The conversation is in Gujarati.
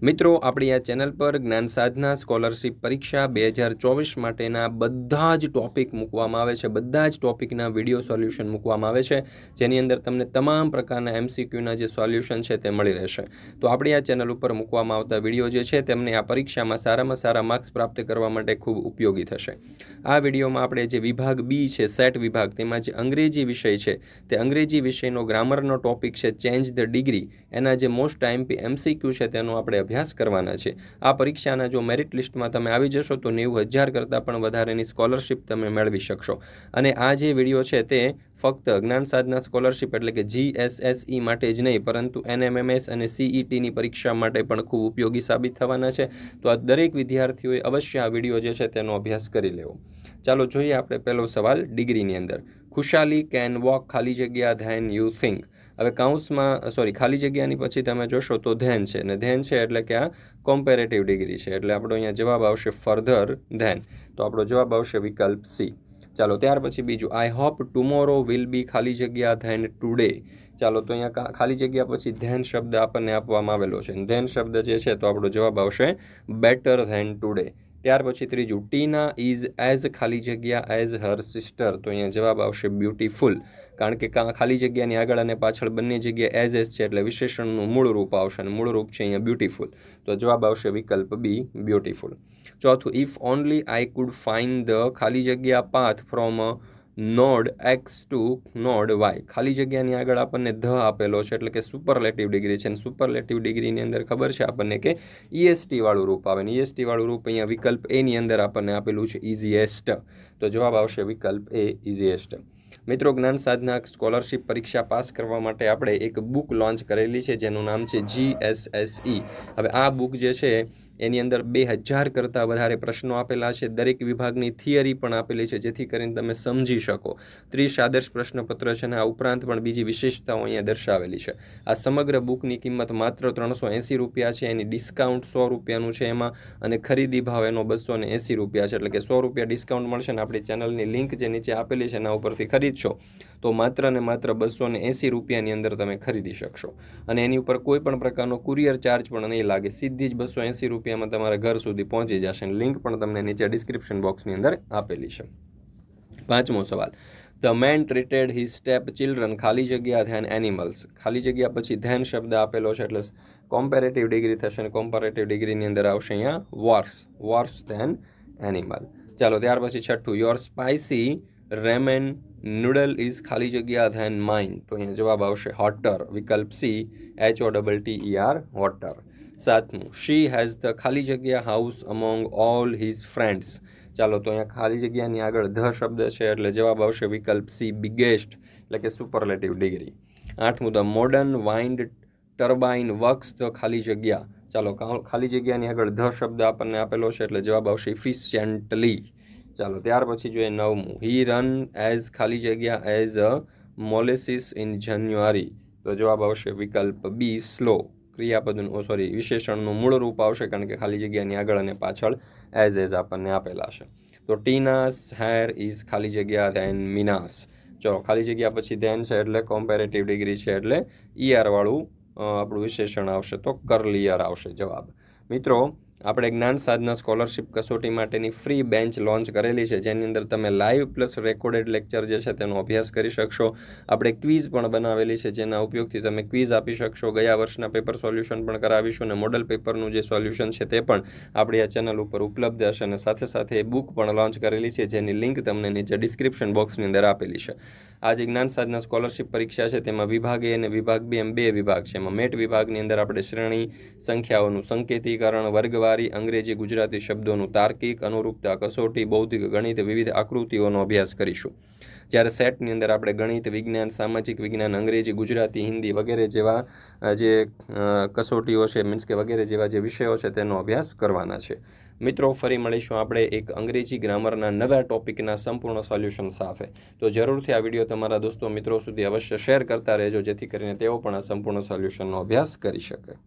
મિત્રો, આપણી આ ચેનલ પર જ્ઞાન સાધના સ્કોલરશિપ પરીક્ષા બે હજાર ચોવીસ માટેના બધા જ ટોપિક મૂકવામાં આવે છે. બધા જ ટોપિકના વીડિયો સોલ્યુશન મૂકવામાં આવે છે. જેની અંદર તમને તમામ પ્રકારના એમસીક્યુના જે સોલ્યુશન છે તે મળી રહેશે. તો આપણી આ ચેનલ ઉપર મૂકવામાં આવતા વીડિયો જે છે તેમને આ પરીક્ષામાં સારામાં સારા માર્ક્સ પ્રાપ્ત કરવા માટે ખૂબ ઉપયોગી થશે. આ વિડીયોમાં આપણે જે વિભાગ બી છે, સેટ વિભાગ, તેમાં જે અંગ્રેજી વિષય છે, તે અંગ્રેજી વિષયનો ગ્રામરનો ટોપિક છે, ચેન્જ ધ ડિગ્રી. એના જે મોસ્ટ આઈએમપી એમસીક્યુ છે તેનો આપણે અભ્યાસ કરવાના છે. આ પરીક્ષાના જો મેરિટ લિસ્ટમાં તમે આવી જશો તો નેવું હજાર કરતાં પણ વધારેની સ્કોલરશિપ તમે મેળવી શકશો. અને આ જે વીડિયો છે તે ફક્ત જ્ઞાન સાધના સ્કોલરશિપ એટલે કે જીએસએસઈ માટે જ નહીં, પરંતુ એનએમએમએસ અને સીઈટીની પરીક્ષા માટે પણ ખૂબ ઉપયોગી સાબિત થવાના છે. તો આ દરેક વિદ્યાર્થીઓએ અવશ્ય આ વીડિયો જે છે તેનો અભ્યાસ કરી લેવો. ચાલો જોઈએ આપણે પહેલો સવાલ ડિગ્રીની અંદર. ખુશાલી કેન વોક ખાલી જગ્યા ધેન યુ થિંક. હવે કાઉન્સમાં સોરી, ખાલી જગ્યાની પછી તમે જોશો તો ધેન છે. ને ધેન છે એટલે કે આ કોમ્પેરેટિવ ડિગ્રી છે. એટલે આપણો અહીંયા જવાબ આવશે ફર્ધર ધેન. તો આપણો જવાબ આવશે વિકલ્પ સી ચાલો, ત્યાર પછી બીજું I hope tomorrow will be ખાલી જગ્યા ધેન ટુડે ચાલો, તો અહીંયા ખાલી જગ્યા પછી ધેન શબ્દ આપણને આપવામાં આવેલો છે. ધેન શબ્દ જે છે, તો આપણો જવાબ આવશે બેટર ધેન ટુડે ત્યાર પછી ત્રીજું, ટીના ઇઝ એઝ ખાલી જગ્યા એઝ હર સિસ્ટર. તો અહીંયા જવાબ આવશે બ્યુટીફુલ. કારણ કે ખાલી જગ્યાની આગળ અને પાછળ બંને જગ્યાએ એઝ એઝ છે એટલે વિશેષણનું મૂળ રૂપ આવશે અને મૂળ રૂપ છે અહીંયા બ્યુટીફુલ. તો જવાબ આવશે વિકલ્પ બી, બ્યુટીફુલ. ચોથું if only I could find the ખાલી જગ્યા path from node X to node Y. ખાલી જગ્યાની આગળ આપણને ધ આપેલો છે, એટલે કે સુપરલેટિવ ડિગ્રી છે. અને સુપરલેટિવ ડિગ્રીની અંદર ખબર છે આપણને કે ઈએસટી વાળું રૂપ આવે. ને ઈએસટીવાળું રૂપ અહીંયા વિકલ્પ એની અંદર આપણને આપેલું છે ઇઝીએસ્ટ તો જવાબ આવશે વિકલ્પ એ ઇઝીએસ્ટ મિત્રો જ્ઞાન સાધના સ્કોલરશિપ પરીક્ષા પાસ કરવા માટે આપણે એક બુક લોન્ચ કરેલી છે, જેનું નામ છે જી એસ એસ ઈ હવે આ બુક જે છે એની અંદર બે હજાર કરતાં વધારે પ્રશ્નો આપેલા છે. દરેક વિભાગની થિયરી પણ આપેલી છે, જેથી કરીને તમે સમજી શકો. ત્રીસ આદર્શ પ્રશ્નપત્ર છે અને આ ઉપરાંત પણ બીજી વિશેષતાઓ અહીંયા દર્શાવેલી છે. આ સમગ્ર બુકની કિંમત માત્ર ત્રણસો એંસી રૂપિયા છે, એની ડિસ્કાઉન્ટ સો રૂપિયાનું છે એમાં, અને ખરીદી ભાવ એનો બસો ને એંસી રૂપિયા છે, એટલે કે સો રૂપિયા ડિસ્કાઉન્ટ મળશે ને આપણી ચેનલની લિંક જે નીચે આપેલી છે, એના ઉપરથી ખરીદશો, તો માત્ર ને માત્ર બસો ને એંસી રૂપિયાની અંદર તમે ખરીદી શકશો. અને એની ઉપર કોઈ પણ પ્રકારનો કુરિયર ચાર્જ પણ નહીં લાગે, સીધી જ બસો એંસી રૂપિયા રૂપિયામાં તમારા ઘર સુધી પહોંચી જશે લિંક પણ તમને નીચે ડિસ્ક્રિપ્શન બોક્સની અંદર આપેલી છે. પાંચમો સવાલ. The man treated his step children ખાલી જગ્યા ધેન એનિમલ્સ ખાલી જગ્યા પછી ધેન શબ્દ આપેલો છે એટલે કોમ્પેરેટિવ ડિગ્રી થશે અને કોમ્પેરેટિવ ડિગ્રીની અંદર આવશે અહીંયા વોર્સ વોર્સ ધેન એનિમલ ચાલો, ત્યાર પછી છઠ્ઠું. Your spicy ramen noodle is ખાલી જગ્યા ધેન માઇન તો અહીંયા જવાબ આવશે હોટર વિકલ્પ C H O double T E R hotter સાતમું. શી હેઝ ધ ખાલી જગ્યા house among all his friends ચાલો, તો અહીંયા ખાલી જગ્યાની આગળ ધ શબ્દ છે, એટલે જવાબ આવશે વિકલ્પ સી બિગેસ્ટ એટલે કે સુપરલેટિવ ડિગ્રી આઠમું the modern wind turbine works the ખાલી જગ્યા. ચાલો ખાલી જગ્યાની આગળ ધ શબ્દ આપણને આપેલો છે, એટલે જવાબ આવશે ઇફિશિયન્ટલી ચાલો, ત્યાર પછી જોઈએ નવમું. હી રન એઝ ખાલી જગ્યા એઝ અ મોલેસિસ ઇન જાન્યુઆરી તો જવાબ આવશે વિકલ્પ બી સ્લો ક્રિયાપદનું સોરી વિશેષણનું મૂળ રૂપ આવશે કારણ કે ખાલી જગ્યાની આગળ અને પાછળ એઝ એઝ આપણને આપેલા છે. તો ટીનાસ હેર ઇઝ ખાલી જગ્યા ધેન મિનાસ ચલો, ખાલી જગ્યા પછી ધેન છે એટલે કોમ્પેરેટિવ ડિગ્રી છે એટલે ઈઆરવાળું આપણું વિશેષણ આવશે તો કરલિયર આવશે જવાબ. મિત્રો આપણે જ્ઞાન સાધના સ્કોલરશિપ કસોટી માટેની ફ્રી બેન્ચ લોન્ચ કરેલી છે. જેની અંદર તમે લાઈવ પ્લસ રેકોર્ડેડ લેક્ચર જે છે તેનો અભ્યાસ કરી શકશો. આપણે ક્વિઝ પણ બનાવેલી છે જેના ઉપયોગથી તમે ક્વિઝ આપી શકશો. ગયા વર્ષના પેપર સોલ્યુશન પણ કરાવીશું અને મોડલ પેપરનું જે સોલ્યુશન છે તે પણ આપણી આ ચેનલ ઉપર ઉપલબ્ધ હશે. અને સાથે સાથે એ બુક પણ લોન્ચ કરેલી છે જેની લિંક તમને નીચે ડિસ્ક્રિપ્શન બોક્સની અંદર આપેલી છે. આ જે જ્ઞાન સાધના સ્કોલરશિપ પરીક્ષા છે, તેમાં વિભાગ એ અને વિભાગ બી એમ બે વિભાગ છે. એમાં મેટ વિભાગની અંદર આપણે શ્રેણી, સંખ્યાઓનું સંકેતીકરણ, વર્ગવારી, અંગ્રેજી, ગુજરાતી શબ્દોનું તાર્કિક, અનુરૂપતા, કસોટી, બૌદ્ધિક, ગણિત, વિવિધ આકૃતિઓનો અભ્યાસ કરીશું. જ્યારે સેટની અંદર આપણે ગણિત, વિજ્ઞાન, સામાજિક વિજ્ઞાન, અંગ્રેજી, ગુજરાતી, હિન્દી વગેરે જેવા જે કસોટીઓ છે મીન્સ કે વગેરે જેવા જે વિષયો છે, તેનો અભ્યાસ કરવાના છે. મિત્રો, ફરી મળીશું આપણે એક અંગ્રેજી ગ્રામરના નવા ટોપિકના સંપૂર્ણ સોલ્યુશન સાથે. તો જરૂરથી આ વીડિયો તમારા દોસ્તો મિત્રો સુધી અવશ્ય શેર કરતા રહેજો, જેથી કરીને તેઓ પણ આ સંપૂર્ણ સોલ્યુશનનો અભ્યાસ કરી શકે.